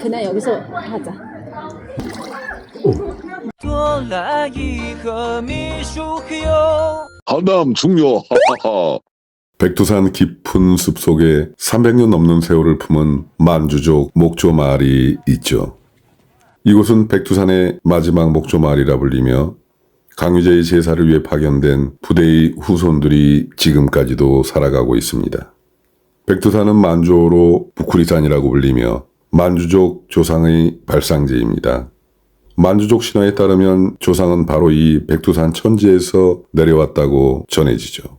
그냥 여기서 하자. 한남 중요 백두산 깊은 숲속에 300년 넘는 세월을 품은 만주족 목조 마을이 있죠. 이곳은 백두산의 마지막 목조 마을이라 불리며 강유재의 제사를 위해 파견된 부대의 후손들이 지금까지도 살아가고 있습니다. 백두산은 만주어로 부쿠리산이라고 불리며 만주족 조상의 발상지입니다. 만주족 신화에 따르면 조상은 바로 이 백두산 천지에서 내려왔다고 전해지죠.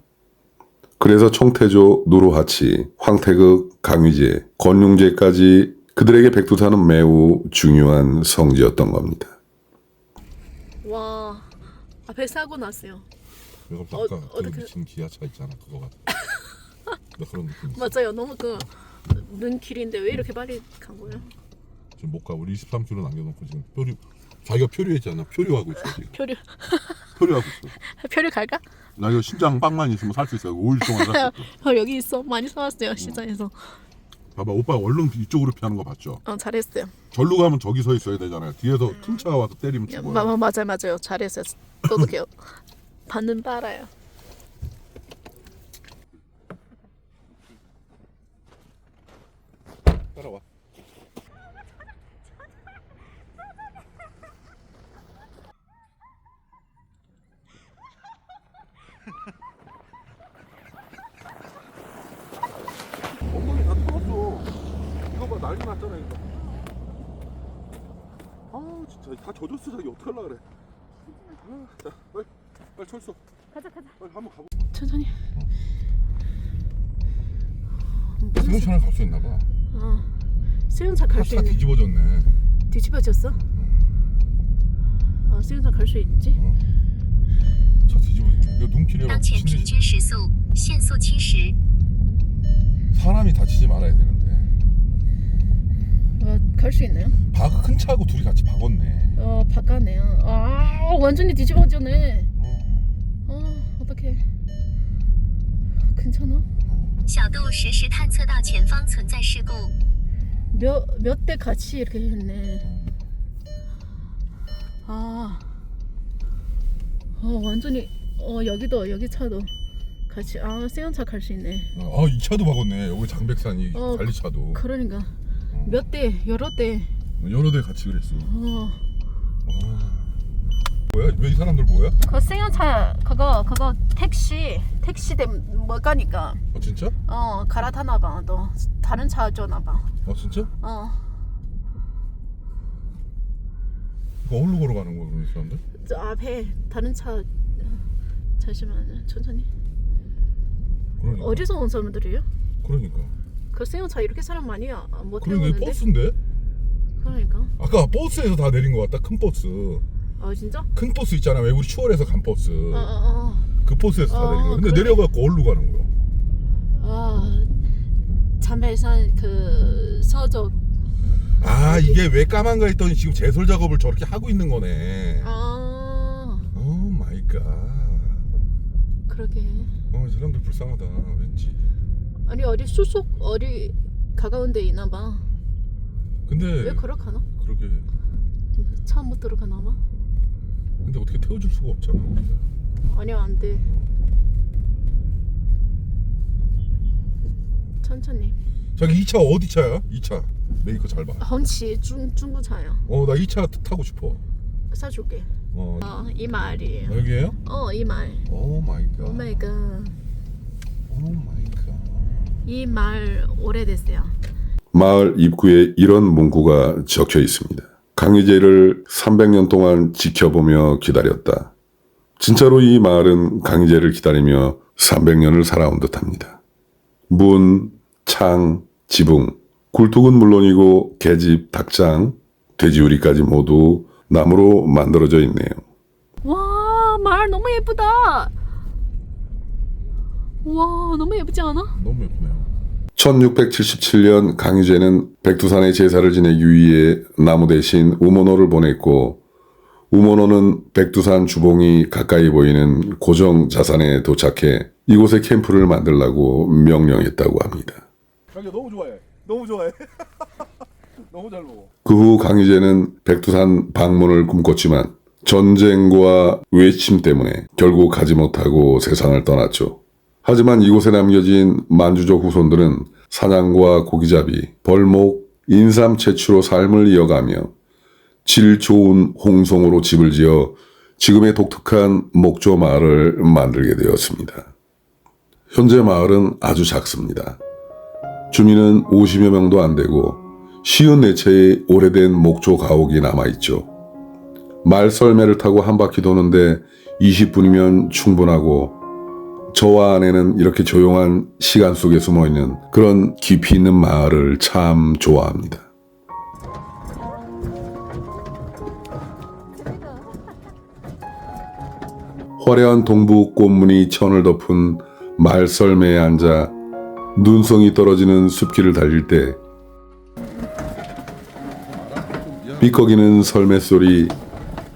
그래서 청태조, 누르하치, 황태극, 강위제, 권융제까지 그들에게 백두산은 매우 중요한 성지였던 겁니다. 와 앞에 사고 났어요. 이거 어, 아까 그 어떻게- 미친 기아차 있잖아 그거 같아 나 그런 느낌 맞아요. 너무 그 눈 길인데 왜 이렇게 빨리 간 거예요? 지금 못 가 우리 23km 남겨놓고 지금 표류 자기가 표류했잖아 표류하고 있어 지금 표류 표류하고 있어 표류 갈까? 나 이거 심장 빵만 있으면 살 수 있어 5일 동안 살 수 있어 어, 여기 있어. 많이 사왔어요 시장에서. 봐봐 오빠 얼른 이쪽으로 피하는 거 봤죠 어 잘했어요. 절로 가면 저기 서 있어야 되잖아요 뒤에서 큰 차가 와서 때리면 야, 죽어요 마, 마, 맞아요 맞아요 잘했어요. 똑똑해요. 받는 빨아요. 따라와. 엉덩이 다 털었어 이거 봐 난리 났잖아 이거. 아우 진짜. 다 젖었어 자기. 어떡 하려 그래? 아, 자 빨리 빨리 철수. 가자 가자. 빨리 한번 가보 천천히. 승용차를 갈수 있나 봐. 어 수영차 갈 수 차 있네. 뒤집어졌네 뒤집어졌어? 어 수영차 갈 수 있지? 차 뒤집어졌네 이거 눈길이 当前平均时速限速七十。 사람이 다치지 말아야 되는데 어갈 수 있나요? 박 큰 차하고 둘이 같이 박았네 어 바깥네요. 아 완전히 뒤집어졌네. 어. 어 어떡해. 괜찮아? 小度实时探测到前方存在事故， 몇 몇 대 같이 이렇게 했네. 아. 어 완전히 어 여기도 여기 차도 같이 아 세연차 갈 수 있네. 아, 이 차도 박았네. 여기 장백산이 어, 관리차도. 그러니까 몇 대 여러 대. 여러 대 같이 그랬어. 어. 뭐야? 왜 이 사람들 뭐야? 그 세연차 그거 그거 택시 택시 때못 가니까 아, 진짜? 어 갈아타나 봐. 너 다른 차 줬나 봐. 아, 진짜? 어. 그 어디로 걸어가는 거야, 그런 사람들? 저 앞에 다른 차 잠시만요. 천천히. 그러니까. 어디서 온 사람들이에요? 그러니까. 그 세연차 이렇게 사람 많이 아- 못 그러니까 태우는데. 버스인데? 그러니까. 아까 버스에서 다 내린 거 같다. 큰 버스. 아 진짜? 큰 버스 있잖아. 왜 우리 추월해서 간 버스. 어, 어, 어. 그 버스에서 다 어, 내린 거야. 근데 그래. 내려갖고 어디로 가는 거야? 아 참배산 그 서쪽. 아, 이게 왜 까만 거 했더니 지금 제설 작업을 저렇게 하고 있는 거네. 아 오 마이 갓. 그러게. 어, 이 사람들 불쌍하다. 왠지. 아니 어디 수속 어디 가까운 데 있나 봐. 근데 왜 그렇게나? 그러게. 차못 들어가나 봐. 근데 어떻게 태워줄 수가 없잖아. 아니요 안 돼. 천천히. 자기 2차 어디 차야? 2차. 메이커 잘 봐. 헝치 중 중고차요. 어, 나 2차 타고 싶어. 사줄게. 어. 어, 이 말이에요. 여기에요? 어, 이 말. 오 마이 갓. 오 마이 갓. 오 마이 갓. 이 말 오래됐어요. 마을 입구에 이런 문구가 적혀 있습니다. 강희제를 300년 동안 지켜보며 기다렸다. 진짜로 이 마을은 강희제를 기다리며 300년을 살아온 듯합니다. 문, 창, 지붕, 굴뚝은 물론이고 계집, 닭장, 돼지우리까지 모두 나무로 만들어져 있네요. 와, 말 너무 예쁘다. 와, 너무 예쁘지 않아? 너무 예쁘네요. 1677년 강유제는 백두산의 제사를 지내기 위해 나무 대신 우모노를 보냈고 우모노는 백두산 주봉이 가까이 보이는 고정 자산에 도착해 이곳에 캠프를 만들라고 명령했다고 합니다. 자기 너무 좋아해. 너무 좋아해. 너무 잘 먹어. 그 후 강희재는 백두산 방문을 꿈꿨지만 전쟁과 외침 때문에 결국 가지 못하고 세상을 떠났죠. 하지만 이곳에 남겨진 만주족 후손들은 사냥과 고기잡이, 벌목, 인삼 채취로 삶을 이어가며 질 좋은 홍성으로 집을 지어 지금의 독특한 목조 마을을 만들게 되었습니다. 현재 마을은 아주 작습니다. 주민은 50여 명도 안 되고 쉬운 내체의 오래된 목조 가옥이 남아있죠. 말썰매를 타고 한 바퀴 도는데 20분이면 충분하고 저와 아내는 이렇게 조용한 시간 속에 숨어 있는 그런 깊이 있는 마을을 참 좋아합니다. 화려한 동부 꽃무늬 천을 덮은 말썰매에 앉아 눈송이 떨어지는 숲길을 달릴 때 삐걱이는 설매 소리,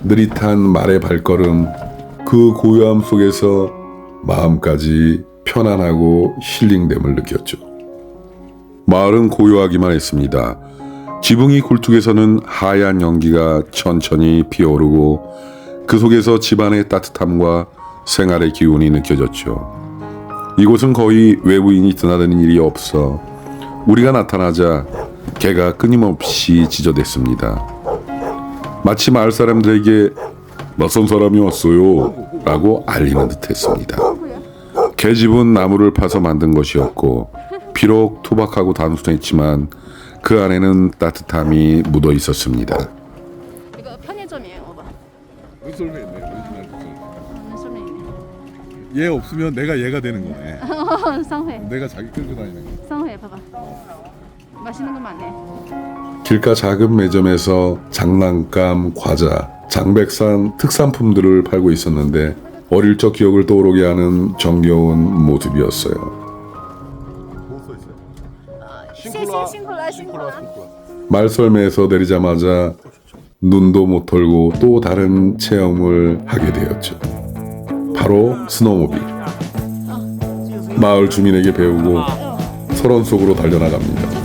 느릿한 말의 발걸음, 그 고요함 속에서 마음까지 편안하고 힐링됨을 느꼈죠. 마을은 고요하기만 했습니다. 지붕이 굴뚝에서는 하얀 연기가 천천히 피어오르고 그 속에서 집안의 따뜻함과 생활의 기운이 느껴졌죠. 이곳은 거의 외부인이 드나드는 일이 없어 우리가 나타나자 개가 끊임없이 지저댔습니다. 마치 마을 사람들에게 낯선 사람이 왔어요 라고 알리는 듯 했습니다. 개집은 나무를 파서 만든 것이었고 비록 투박하고 단순했지만 그 안에는 따뜻함이 묻어 있었습니다. 이거 편의점이에요, 오빠. 눈썰매 있네. 오리지널 있네. 얘 없으면 내가 얘가 되는 거네. 어, 상회, 내가 자기 끌고 다니는 거. 상회 봐봐. 맛있는 거 많네. 길가 작은 매점에서 장난감, 과자, 장백산 특산품들을 팔고 있었는데 어릴 적 기억을 떠오르게 하는 정겨운 모습이었어요. 싱콜라. 말설매에서 내리자마자 눈도 못 털고 또 다른 체험을 하게 되었죠. 바로 스노모빌. 마을 주민에게 배우고 설원 속으로 달려나갑니다.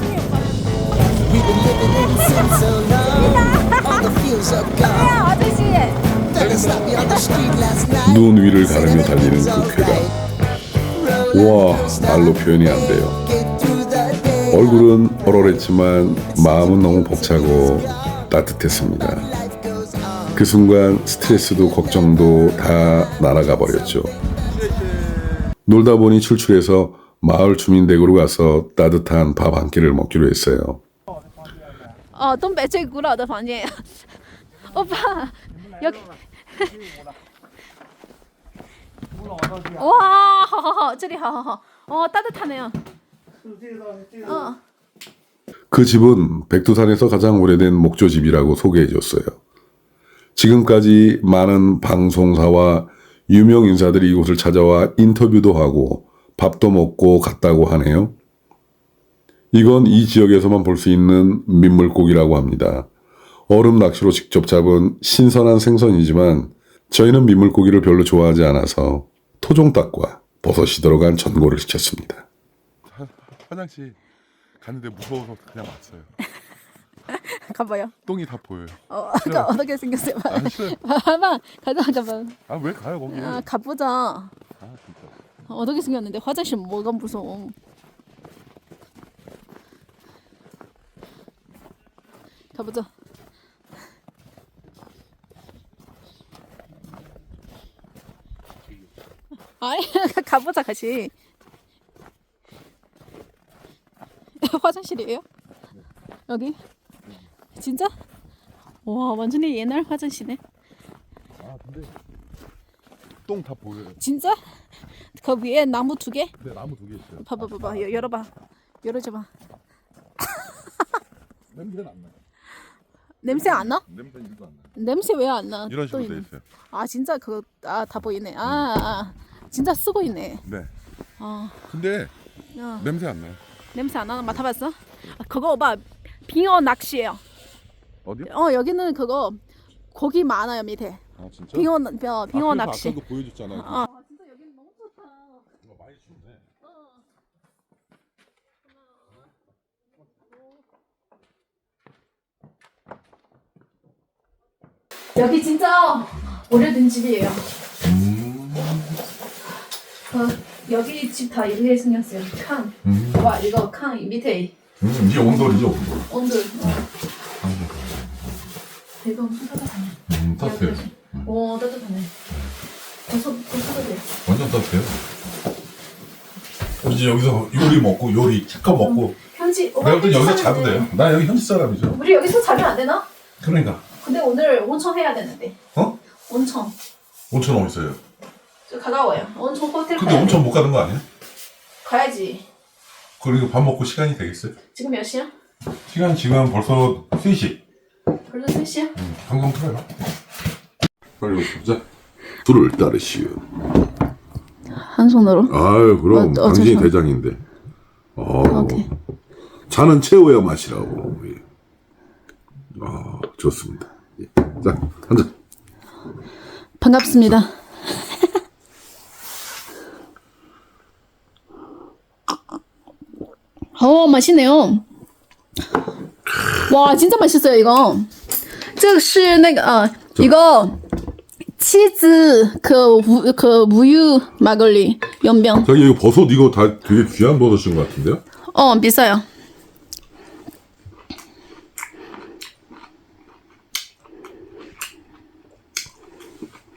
God. 아저씨. They stopped me on the street last night. 눈 위를 가르며 달리는 그 쾌감. 우와, 말로 표현이 안 돼요. Get through the day. 얼굴은 얼얼했지만 마음은 너무 벅차고 따뜻했습니다. Life goes on. 그 순간 스트레스도 걱정도 다 날아가 버렸죠. 놀다 보니 출출해서 마을 주민 댁으로 가서 따뜻한 밥 한 끼를 먹기로 했어요. 哦，东北最古老的房间。欧巴，有。 哇，好好好，这里好好好。哦，따뜻하네요。嗯。 그 집은 백두산에서 가장 오래된 목조집이라고 소개해줬어요. 지금까지 많은 방송사와 유명 인사들이 이곳을 찾아와 인터뷰도 하고 밥도 먹고 갔다고 하네요. 이건 이 지역에서만 볼 수 있는 민물고기라고 합니다. 얼음 낚시로 직접 잡은 신선한 생선이지만 저희는 민물고기를 별로 좋아하지 않아서 토종닭과 버섯이 들어간 전골을 시켰습니다. 화장실 갔는데 무서워서 그냥 왔어요. 가봐요. 똥이 다 보여요. 어, 아까 어떻게 생겼어요? 아 싫어요. 봐봐, 가자, 가봐. 아 왜 가요 거기? 아, 가보자. 아 진짜. 어떻게 생겼는데 화장실 뭐가 무서워? 가보자. 아니 가보자 같이. 화장실이에요? 여기? 진짜? 와 완전히 옛날 화장실이네. 아 근데 똥 다 보여요. 진짜? 그 위에 나무 두 개? 근데 나무 두 개 있어요. 봐봐 봐봐 여- 열어봐 열어줘봐 냄새는 안 나요. 냄새 안 나? 일도 안. 냄새 왜 안 나? 이런 또 식으로 돼. 있어요. 아 진짜 그거 아 다 보이네 아, 아 진짜 쓰고 있네. 네. 아, 근데 어. 냄새 안 나요. 냄새 안 나나 맡아봤어? 아, 그거 오빠 빙어 낚시예요. 어디? 어 여기는 그거 고기 많아요 밑에. 아 진짜? 빙어 어, 빙어 아, 낚시. 아까도 보여줬잖아. 어. 어 여기 진짜 오래된 집이에요. 음. 그 여기 집다 이렇게 생겼어요. 칸. 와 이거 칸 밑에 음, 이게 온돌이죠, 온돌. 온돌. 어. 이거 엄청 따뜻하네. 음, 따뜻해요. 오 따뜻하네. 벌써 벌써 돼. 완전 따뜻해요. 이제 여기서 요리 먹고 요리 잠깐 먹고 현지. 어, 내가 또 여기서 자도. 돼요. 나 여기 현지 사람이죠. 우리 여기서 자면 안 되나? 그러니까 근데 오늘 온천 해야 되는데. 어? 온천. 온천 어디 있어요? 저 가까워요. 온천 호텔 근데 가야 돼. 못 가는 거 아니야? 가야지. 그리고 밥 먹고 시간이 되겠어요? 지금 몇 시야? 시간 지금 벌써 3시. 벌써 3시야? 방송 틀어요. 빨리 보자. 술을 따르시오. 한 손으로? 아유 그럼 어, 어, 당신이 잠시만. 대장인데. 어. 오케이. 채워야 마시라고. 예. 아 좋습니다. 예. 자 한 잔. 반갑습니다. 어 맛있네요. 와 진짜 맛있어요 이거. 这个是那个呃一个 치즈 그, 우, 그 우유 막걸리 연병. 자기 이거 버섯 이거 다 되게 귀한 버섯인 것 같은데요? 어 비싸요.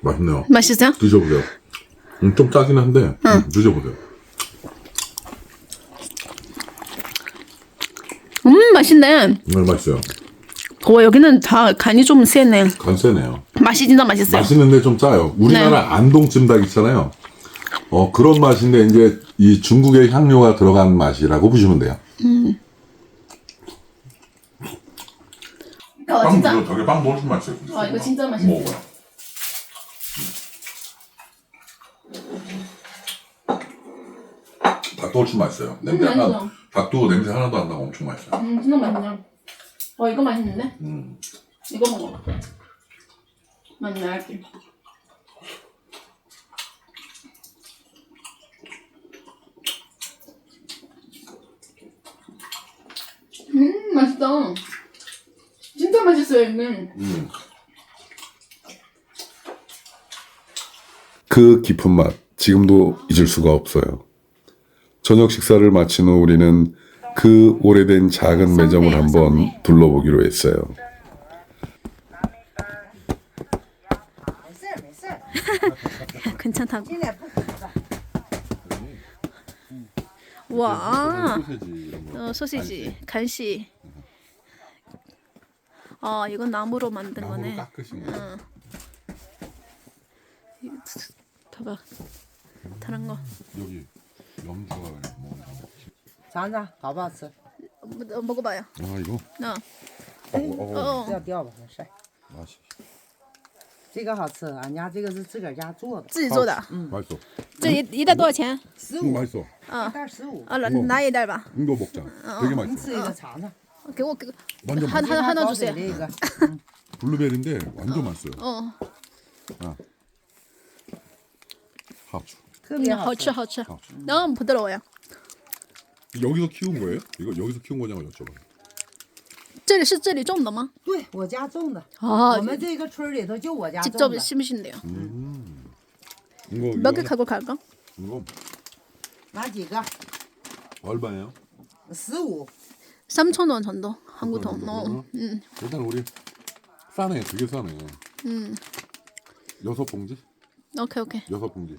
맛있네요. 맛있어요? 드셔보세요. 음, 좀 짜긴 한데 음, 드셔보세요. 음 맛있네. 정말 맛있어요. 와 여기는 다 간이 좀 세네. 간 세네요. 맛이 진짜 맛있어요. 맛있는데 좀 짜요. 우리나라 안동 찜닭 있잖아요. 어 그런 맛인데 이제 이 중국의 향료가 들어간 맛이라고 보시면 돼요. 어, 진짜. 저게 빵도 훨씬 맛있어요. 아, 이거 진짜 맛있어. 먹어요. 닭도 훨씬 맛있어요. 냄새 음, 맛있어. 닭도 냄새 하나도 안 나고 엄청 맛있어요. 음 진짜 맛있네. 어 이거 맛있는데? 음. 이거 먹어. 맛있네 알게. 음 맛있다. 진짜 맛있어요 이는. 그 깊은 맛 지금도 잊을 수가 없어요. 저녁 식사를 마친 후 우리는 그 오래된 작은 매점을 한번 둘러보기로 했어요. 괜찮다고. 와. 어, 소시지, 간식. 어, 이건 나무로 만든 거네. 거. 봐봐. 다른 거. 여기 염주가 뭐. 尝尝好不好吃？ 어, 먹어봐요. 아 이거. 어, 어, 어, 不要掉吧，没事儿。 맛있. 这个好吃，俺家这个是自个儿家做的，自己做的。 맛있어. 这一一袋多少钱？十 응, 五， 맛있어. 一袋十五， 아, 나, 나一袋吧。 이거 먹자. 되게 您 맛있어. 吃一个尝尝。 给我给我 완전 하나 맛있어. 하나 하나 宝水 주세요. 这个， 블루베리인데 완전 맛있어요. 어, 하추. 特别 음, 好吃。好吃好吃. 너무 부드러워요. 여기서 키운 거예요? 이거 여기서 키운 거냐고 여쭤봐요. 这里是这里种的吗？对我家种的，啊我，们这个村儿里头就我家种 직접 的。 심으신대요. 이거 이거, 몇 개 하나- 갖고 갈까? 이거 哪几个？ 얼마예요? 十五。 3천 원 정도 한국 돈. 정도? 어, 음, 일단 우리 싸네, 되게 싸네. 음, 여섯 봉지? 오케이 오케이. 여섯 봉지.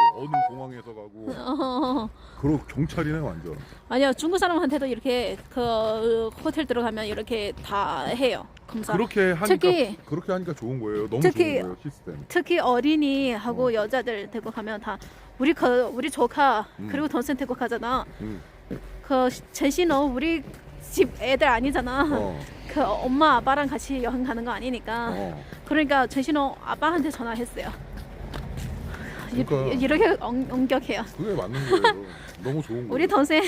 어느 공항에서 가고 어, 그리고 경찰이네 완전. 아니요 중국 사람한테도 이렇게 그 호텔 들어가면 이렇게 다 해요 검사. 그렇게 하니까 특히- 그렇게 하니까 좋은 거예요. 너무 특히- 좋은 거예요 시스템. 특히 어린이하고 여자들 데리고 가면 다 우리 그 우리 조카 음. 그리고 동생 데리고 가잖아. 음. 그 전신호 우리 집 애들 아니잖아. 어, 그 엄마 아빠랑 같이 여행 가는 거 아니니까. 어. 그러니까 전신호 아빠한테 전화했어요. 이- 그러니까. 이렇게 엄, 엄격해요. 그게 맞는 거예요. 너무 좋은 거예요. 우리 동생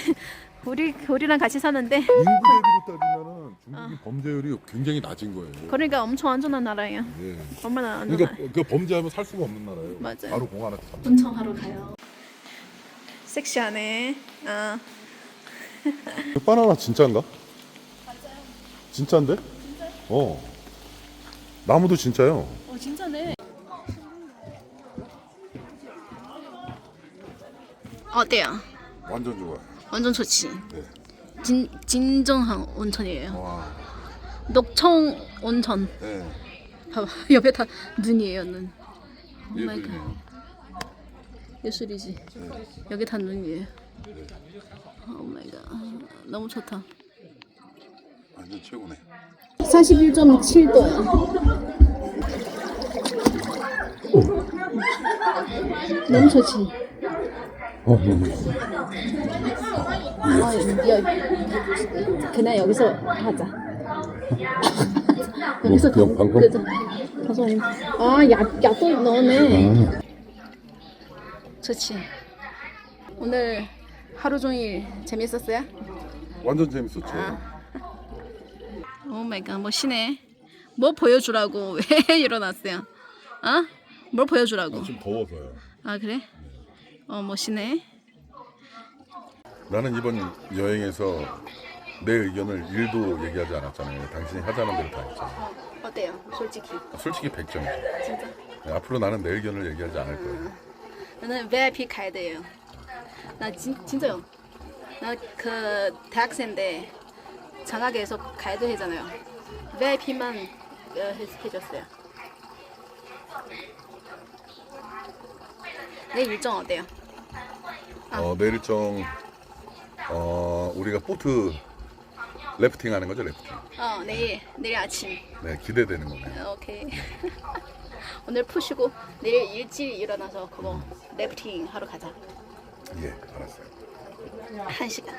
우리 우리랑 같이 사는데 인구 대비로 따지면은 중국이 범죄율이 굉장히 낮은 거예요. 그러니까 엄청 안전한 나라예요. 예. 얼마나 안전해. 그러니까 그 범죄하면 살 수가 없는 나라예요. 맞아요. 바로 공 하나 참. 운청하러 가요. 섹시하네. 아, 그 바나나 진짜인가? 맞아요. 진짜인데? 어. 나무도 진짜요. 어 진짜네. 어때요? 완전 좋아요. 완전 좋지. 네. 진 진정한 온천이에요. 와. 녹청 온천. 네. 봐봐 옆에 다 눈이에요 눈. 예술이네요. 예술이지. 여기 다 눈이에요. 오 마이 갓. 너무 좋다. 완전 최고네. 41.7도야. 너무 좋지. 어, 아, 여, 그냥 여기서 하자. 여기서 뭐, 영- 방송? 그죠. 방송. 아, 약, 약도 넣었네. 좋지. 오늘 하루 종일 재밌었어요? 완전 재밌었죠. 오 마이 갓, 멋있네. 뭐 보여주라고 왜 일어났어요? 어? 뭘 보여주라고? 좀 더워서요. 아, 그래? 어, 멋있네. 나는 이번 여행에서 내 의견을 1도 얘기하지 않았잖아요. 당신이 하자는 대로 다 했잖아요. 어때요? 솔직히. 솔직히 100점이죠. 진짜? 앞으로 나는 내 의견을 얘기하지 않을 거예요. 나는 VIP 가이드예요. 나 진, 진짜요. 나 그 대학생인데 장학에서 가이드 해잖아요. VIP만 어, 해- 해줬어요. 내 일정 어때요? 어, 내일 일정 어, 우리가 보트 래프팅 하는 거죠, 래프팅. 어 내일 내일 아침. 네, 기대되는 거네요. 어, 오케이. 오늘 푸시고 내일 일찍 일어나서 그거 래프팅 하러 가자. 예, 알았어요. 한 시간.